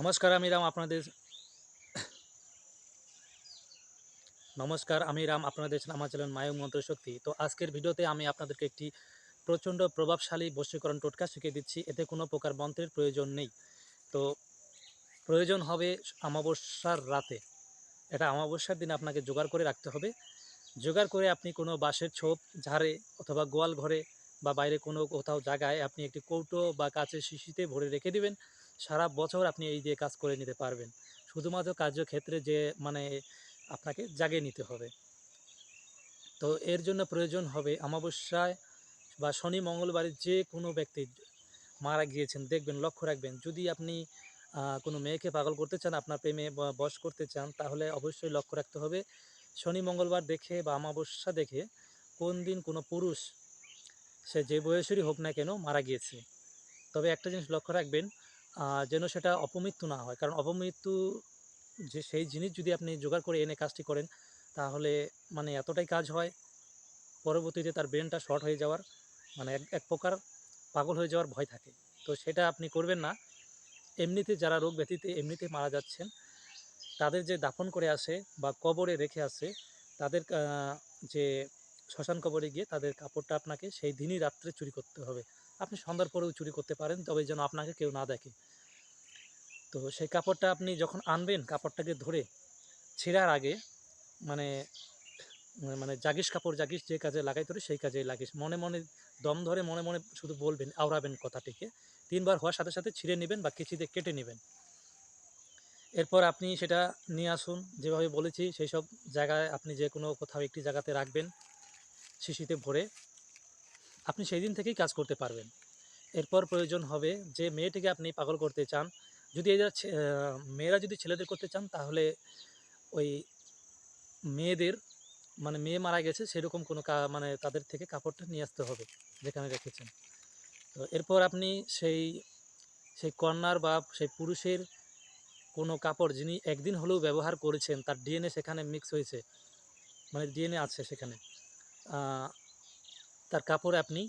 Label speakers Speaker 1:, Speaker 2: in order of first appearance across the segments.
Speaker 1: নমস্কার আমি রাম আপনাদের নমস্কার, আমি রাম আপনাদের আমার চ্যানেল মায়ক মন্ত্র শক্তি। তো আজকের ভিডিওতে আমি আপনাদেরকে একটি প্রচণ্ড প্রভাবশালী বশীকরণ টোটকা শিখিয়ে দিচ্ছি। এতে কোনো প্রকার মন্ত্রের প্রয়োজন নেই। তো প্রয়োজন হবে অমাবস্যার রাতে। এটা অমাবস্যার দিন আপনাকে জোগাড় করে রাখতে হবে। জোগাড় করে আপনি কোনো বাঁশের ছোপ, ঝাড়ে অথবা গোয়াল ঘরে বা বাইরে কোনো কোথাও জায়গায় আপনি একটি কৌটো বা কাচের শিশিতে ভরে রেখে দিবেন। সারা বছর আপনি এই দিয়ে কাজ করে নিতে পারবেন। শুধুমাত্র কার্যক্ষেত্রে যে মানে আপনাকে জাগিয়ে নিতে হবে। তো এর জন্য প্রয়োজন হবে অমাবস্যায় বা শনি, মঙ্গলবারে যে কোনো ব্যক্তি মারা গিয়েছেন, দেখবেন, লক্ষ্য রাখবেন। যদি আপনি কোনো মেয়েকে পাগল করতে চান, আপনার প্রেমে বা, বশ করতে চান, তাহলে অবশ্যই লক্ষ্য রাখতে হবে, শনি, মঙ্গলবার দেখে বা অমাবস্যা দেখে কোন দিন কোনো পুরুষ সে যে বয়সেরই হোক না কেন মারা গিয়েছে। তবে একটা জিনিস লক্ষ্য রাখবেন যেন সেটা অপমৃত্যু না হয়। কারণ অপমৃত্যু যে, সেই জিনিস যদি আপনি জোগাড় করে এনে কাজটি করেন, তাহলে মানে এতটাই কাজ হয়, পরবর্তীতে তার ব্রেনটা শর্ট হয়ে যাওয়ার মানে এক এক প্রকার পাগল হয়ে যাওয়ার ভয় থাকে। তো সেটা আপনি করবেন না। এমনিতে যারা রোগ ব্যতীতে এমনিতে মারা যাচ্ছেন, তাদের যে দাফন করে আসে বা কবরে রেখে আসে, তাদের যে শ্মশান কবরে গিয়ে তাদের কাপড়টা আপনাকে সেই দিনই রাত্রে চুরি করতে হবে। আপনি সন্ধ্যার পরেও চুরি করতে পারেন, তবে যেন আপনাকে কেউ না দেখে। তো সেই কাপড়টা আপনি যখন আনবেন, কাপড়টাকে ধরে ছেঁড়ার আগে মানে মানে জাগিস কাপড় জাগিস যে কাজে লাগাই তোরে সেই কাজেই লাগিস। মনে মনে দম ধরে মনে মনে শুধু বলবেন, আওড়াবেন কথাটিকে। তিনবার হওয়ার সাথে সাথে ছিঁড়ে নেবেন বা কেচিতে কেটে নেবেন। এরপর আপনি সেটা নিয়ে আসুন। যেভাবে বলেছি, সেই সব জায়গায় আপনি যে কোনো কোথাও একটি জায়গাতে রাখবেন, শিশিতে ভরে। আপনি সেই দিন থেকেই কাজ করতে পারবেন। এরপর প্রয়োজন হবে যে মেয়েটিকে আপনি পাগল করতে চান, যদি এরা মেয়েরা যদি ছেলেদের করতে চান, তাহলে ওই মেয়েদের মানে মেয়ে মারা গেছে, সেরকম কোনো মানে তাদের থেকে কাপড়টা নিয়ে আসতে হবে, যেখানে রেখেছেন। তো এরপর আপনি সেই সেই কন্যার বা সেই পুরুষের কোনো কাপড় যিনি একদিন হলেও ব্যবহার করেছেন, তার ডিএনএ সেখানে মিক্স হয়েছে মানে ডিএনএ আছে সেখানে তার কাপড় আপনি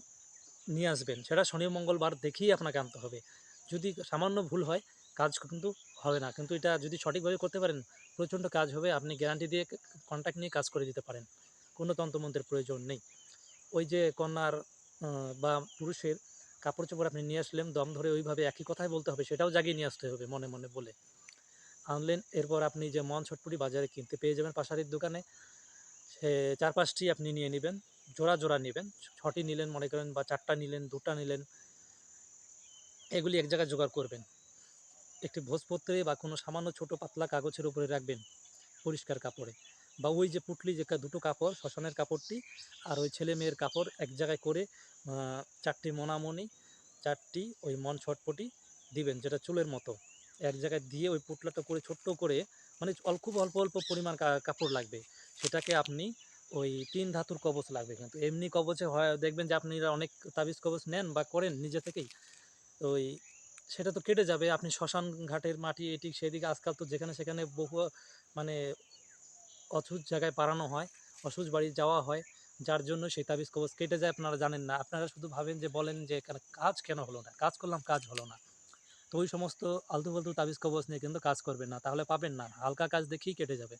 Speaker 1: নিয়ে আসবেন। সেটা শনি মঙ্গলবার দেখেই আপনাকে আনতে হবে। যদি সামান্য ভুল হয়, কাজ কিন্তু হবে না। কিন্তু এটা যদি সঠিকভাবে করতে পারেন, প্রচণ্ড কাজ হবে। আপনি গ্যারান্টি দিয়ে কন্ট্যাক্ট নিয়ে কাজ করে দিতে পারেন। কোনো তন্ত্রমন্ত্রের প্রয়োজন নেই। ওই যে কন্যার বা পুরুষের কাপড় চোপড় আপনি নিয়ে আসলেন, দম ধরে ওইভাবে একই কথাই বলতে হবে, সেটাও জাগিয়ে নিয়ে আসতে হবে মনে মনে বলে। আনলেন, এরপর আপনি যে মন ছটপুটি বাজারে কিনতে পেয়ে যাবেন পাশারির দোকানে। সে চার পাঁচটি আপনি নিয়ে নেবেন। জোড়া জোড়া নেবেন ছটি নিলেন মনে করেন বা চারটা নিলেন, দুটা নিলেন, এগুলি এক জায়গায় জোগাড় করবেন। একটি ভোজপত্রে বা কোনো সামান্য ছোট পাতলা কাগজের উপরে রাখবেন পরিষ্কার কাপড়ে বা ওই যে পুটলি যে দুটো কাপড় শ্মশানের কাপড়টি আর ওই ছেলে মেয়ের কাপড় এক জায়গায় করে চারটি মোনামণি চারটি ওই মন ছটপটি দিবেন যেটা চুলের মতো। এক জায়গায় দিয়ে ওই পুটলাটা করে ছোট্ট করে মানে অল্প অল্প অল্প পরিমাণ কাপড় লাগবে। সেটাকে আপনি ওই তিন ধাতুর কবচ লাগবে কিন্তু। এমনি কবচে হয়, দেখবেন যে আপনি অনেক তাবিজ কবচ নেন বা করেন নিজে থেকেই, ওই সেটা তো কেটে যাবে। আপনি শ্মশান ঘাটের মাটি, এটি সেদিকে আজকাল তো যেখানে সেখানে বহু মানে অসুচ জায়গায় পারানো হয়, অসুচ বাড়ি যাওয়া হয়, যার জন্য সেই তাবিজ কবচ কেটে যায়, আপনারা জানেন না। আপনারা শুধু ভাবেন যে বলেন যে কাজ কেন হলো না? কাজ করলাম, কাজ হলো না। তো ওই সমস্ত আলতু ফালতু তাবিজ কবচ নিয়ে কিন্তু কাজ করবেন না। তাহলে পাবেন না। হালকা কাজ দেখেই কেটে যাবে।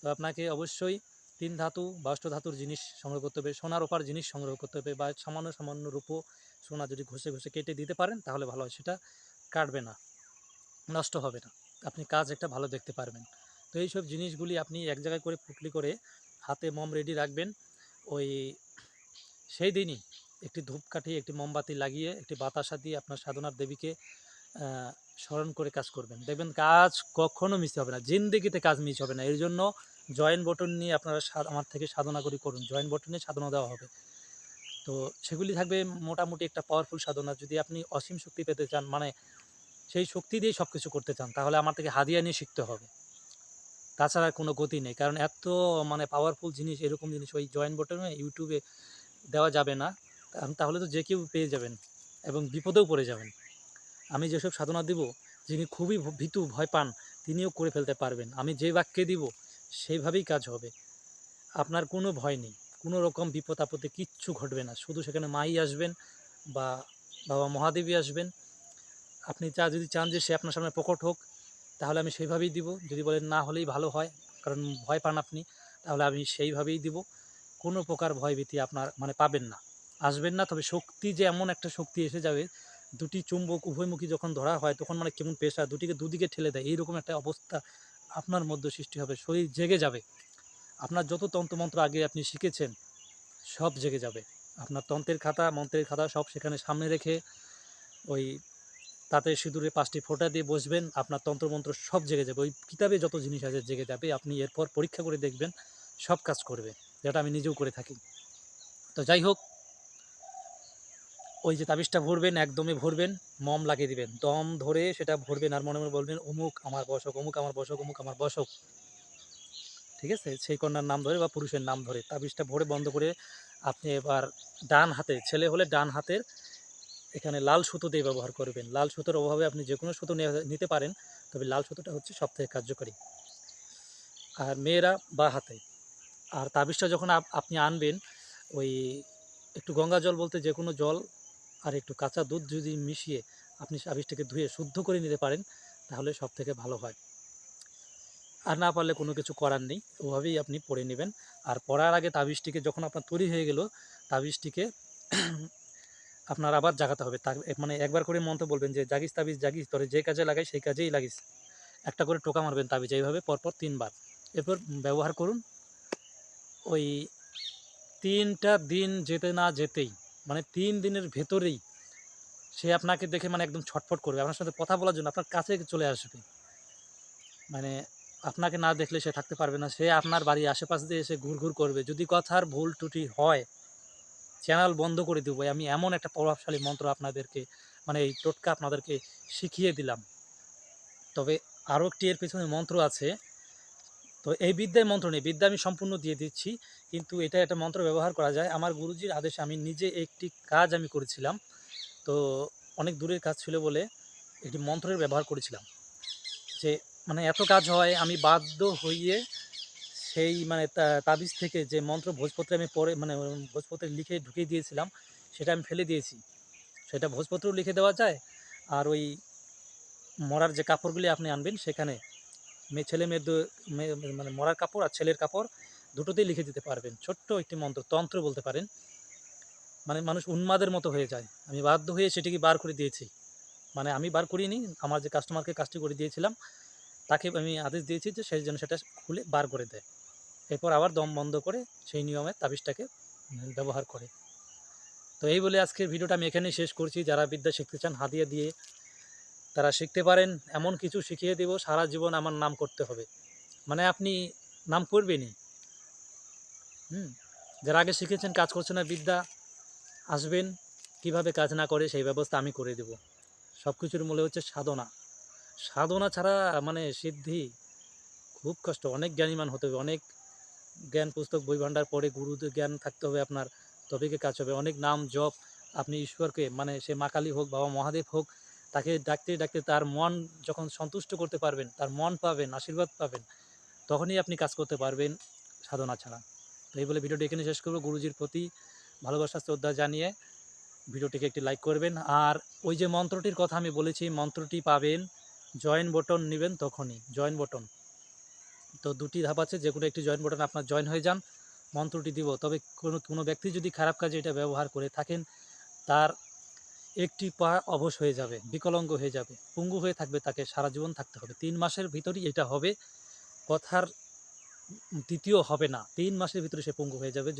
Speaker 1: তো আপনাকে অবশ্যই তিন ধাতু বা অষ্ট ধাতুর জিনিস সংগ্রহ করতে হবে, সোনার ওপার জিনিস সংগ্রহ করতে হবে বা সামান্য সামান্য রূপো সোনা যদি ঘষে ঘষে কেটে দিতে পারেন তাহলে ভালো হয়, সেটা কাটবে না, নষ্ট হবে না, আপনি কাজ একটা ভালো দেখতে পারবেন। তো এইসব জিনিসগুলি আপনি এক জায়গায় করে পুটলি করে হাতে মম রেডি রাখবেন, ওই সেই দিনই একটি ধূপকাঠি, একটি মোমবাতি লাগিয়ে একটি বাতাসা দিয়ে আপনার সাধনার দেবীকে স্মরণ করে কাজ করবেন। দেখবেন কাজ কখনো মিস হবে না, জিন্দিগিতে কাজ মিস হবে না, এর জন্য জয়েন্ট বটন নিয়ে আপনারা আমার থেকে সাধনা করি, করুন। জয়েন্ট বটনে সাধনা দেওয়া হবে। তো সেগুলি থাকবে মোটামুটি একটা পাওয়ারফুল সাধনা। যদি আপনি অসীম শক্তি পেতে চান মানে সেই শক্তি দিয়ে সব কিছু করতে চান, তাহলে আমার থেকে হাদিয়া নিয়ে শিখতে হবে। তাছাড়া কোনো গতি নেই, কারণ এত মানে পাওয়ারফুল জিনিস, এরকম জিনিস ওই জয়েন্ট বটনে ইউটিউবে দেওয়া যাবে না। তাহলে তো যে কেউ পেয়ে যাবেন এবং বিপদেও পড়ে যাবেন। আমি যেসব সাধনা দিব, যিনি খুবই ভীতু, ভয় পান, তিনিও করে ফেলতে পারবেন। আমি যে বাক্যে দিব সেইভাবেই কাজ হবে। আপনার কোনো ভয় নেই। কোনো রকম বিপদ আপদে কিচ্ছু ঘটবে না। শুধু সেখানে মাই আসবেন বা বাবা মহাদেবী আসবেন। আপনি চা, যদি চান যে সে আপনার সামনে প্রকট হোক, তাহলে আমি সেইভাবেই দিব। যদি বলেন না হলেই ভালো হয়, কারণ ভয় পান আপনি, তাহলে আমি সেইভাবেই দিব। কোনো প্রকার ভয়ভীতি আপনার মানে পাবেন না। আসবেন না, তবে শক্তি যে এমন একটা শক্তি এসে যাবে, দুটি চুম্বক উভয়মুখী যখন ধরা হয়, তখন মানে কেমন পেশা, দুটিকে দুদিকে ঠেলে দেয়। এইরকম একটা অবস্থা আপনার মধ্যে সৃষ্টি হবে, শরীর জেগে যাবে। আপনার যত তন্ত্রমন্ত্র আগে আপনি শিখেছেন, সব জেগে যাবে। আপনার তন্ত্রের খাতা, মন্ত্রের খাতা সব সেখানে সামনে রেখে ওই তাতে সিঁদুরে পাঁচটি ফোঁটা দিয়ে বসবেন, আপনার তন্ত্রমন্ত্র সব জেগে যাবে। ওই কিতাবে যত জিনিস আছে জেগে যাবে, আপনি এরপর পরীক্ষা করে দেখবেন, সব কাজ করবে। যেটা আমি নিজেও করে থাকি। তো যাই হোক ওই যে তাবিজটা ভরবেন, একদমই ভরবেন, মম লাগিয়ে দিবেন। দম ধরে সেটা ভরবেন আর মনে মনে বলবেন, অমুক আমার বসক, অমুক আমার বসক, অমুক আমার বসক। ঠিক আছে? সেই কন্যার নাম ধরে বা পুরুষের নাম ধরে তাবিজটা ভরে বন্ধ করে আপনি এবার ডান হাতে, ছেলে হলে ডান হাতের এখানে লাল সুতো দিয়ে ব্যবহার করবেন। লাল সুতোর অভাবে আপনি যে কোনো সুতো নিতে পারেন, তবে লাল সুতোটা হচ্ছে সবথেকে কার্যকরী। আর মেয়েরা বা হাতে। আর তাবিজটা যখন আপ- আপনি আনবেন, ওই একটু গঙ্গা জল বলতে যে কোনো জল আর একটু কাঁচা দুধ যদি মিশিয়ে আপনি তাবিজটাকে ধুয়ে শুদ্ধ করে নিতে পারেন, তাহলে সব থেকে ভালো হয়। আর না পারলে কোনো কিছু করার নেই, ওভাবেই আপনি পড়ে নেবেন। আর পড়ার আগে তাবিজটিকে যখন আপনার তৈরি হয়ে গেল, তাবিজটিকে আপনার আবার জাগাতে হবে। তার মানে একবার করে মন্ত্র বলবেন যে, জাগিস তাবিজ, জাগিস, তোরে যে কাজে লাগাই সেই কাজেই লাগিস। একটা করে টোকা মারবেন তাবিজ, এইভাবে পরপর তিনবার। এরপর ব্যবহার করুন, ওই তিনটা দিন যেতে না যেতেই মানে তিন দিনের ভেতরেই সে আপনাকে দেখে মানে একদম ছটফট করবে। আপনার সাথে কথা বলার জন্য আপনার কাছে চলে আসবে। মানে আপনাকে না দেখলে সে থাকতে পারবে না। সে আপনার বাড়ির আশেপাশ দিয়ে এসে ঘুরঘুর করবে। যদি কথার ভুল ত্রুটি হয়, চ্যানেল বন্ধ করে দেবো। আমি এমন একটা প্রভাবশালী মন্ত্র আপনাদেরকে মানে এই টোটকা আপনাদেরকে শিখিয়ে দিলাম। তবে আরও একটি এর পেছনে মন্ত্র আছে তো এই বিদ্যায় মন্ত্র নেই। বিদ্যা আমি সম্পূর্ণ দিয়ে দিচ্ছি, কিন্তু এটা একটা মন্ত্র ব্যবহার করা যায়। আমার গুরুজির আদেশে আমি নিজে একটি কাজ আমি করেছিলাম। তো অনেক দূরের কাজ ছিল বলে একটি মন্ত্রের ব্যবহার করেছিলাম। যে মানে এত কাজ হয়, আমি বাধ্য হইয়ে সেই মানে তাবিজ থেকে যে মন্ত্র ভোজপত্রে আমি পরে মানে ভোজপত্রে লিখে ঢুকিয়ে দিয়েছিলাম, সেটা আমি ফেলে দিয়েছি। সেটা ভোজপত্রেও লিখে দেওয়া যায়। আর ওই মরার যে কাপড়গুলি আপনি আনবেন, সেখানে মেয়ে ছেলে মেয়ের মানে মরার কাপড় আর ছেলের কাপড় দুটোতেই লিখে দিতে পারবেন। ছোট্ট একটি মন্ত্র, তন্ত্র বলতে পারেন। মানে মানুষ উন্মাদের মতো হয়ে যায়। আমি বাধ্য হয়ে সেটিকে বার করে দিয়েছি। মানে আমি বার করিনি, আমার যে কাস্টমারকে কাজটি করে দিয়েছিলাম, তাকে আমি আদেশ দিয়েছি যে সেই জন্য সেটা খুলে বার করে দেয়। এরপর আবার দম বন্ধ করে সেই নিয়মে তাবিজটাকে ব্যবহার করে। তো এই বলে আজকের ভিডিওটা আমি এখানেই শেষ করছি। যারা বিদ্যা শিখতে চান হাতিয়ে দিয়ে তারা শিখতে পারেন, এমন কিছু শিখিয়ে দেব, সারা জীবন আমার নাম করতে হবে। মানে আপনি নাম করবেনই। হুম, যারা আগে শিখেছেন কাজ করছে না, বিদ্যা, আসবেন, কীভাবে কাজ না করে সেই ব্যবস্থা আমি করে দেব। সব কিছুর মূলে হচ্ছে সাধনা। সাধনা ছাড়া মানে সিদ্ধি খুব কষ্ট। অনেক জ্ঞানীমান হতে হবে, অনেক জ্ঞান পুস্তক, বই ভাণ্ডার পরে গুরুদের জ্ঞান থাকতে হবে আপনার তবে কাজ হবে। অনেক নাম, জপ, আপনি ঈশ্বরকে মানে সে মা কালী হোক, বাবা মহাদেব হোক তাকে ডাকতে ডাকতে তার মন যখন সন্তুষ্ট করতে পারবেন, তার মন পাবেন, আশীর্বাদ পাবেন, তখনই আপনি কাজ করতে পারবেন সাধনা ছাড়া। তো এই বলে ভিডিওটি এখানে শেষ করব। গুরুজির প্রতি ভালোবাসা, শ্রদ্ধা জানিয়ে ভিডিওটিকে একটি লাইক করবেন। আর ওই যে মন্ত্রটির কথা আমি বলেছি, মন্ত্রটি পাবেন, জয়েন বটন নেবেন তখনই, জয়েন বটন তো দুটি ধাপ আছে যে কোনো একটি জয়েন বটন আপনার জয়েন হয়ে যান, মন্ত্রটি দিব। তবে কোনো কোনো ব্যক্তি যদি খারাপ কাজে এটা ব্যবহার করে থাকেন, তার একটি পা অবশ হয়ে যাবে, বিকলঙ্গ হয়ে যাবে, পঙ্গু হয়ে থাকবে তাকে, সারা জীবন থাকতে হবে। তিন মাসের ভিতরেই এটা হবে, কথার দ্বিতীয় হবে না। তিন মাসের ভিতরে সে পঙ্গু হয়ে যাবে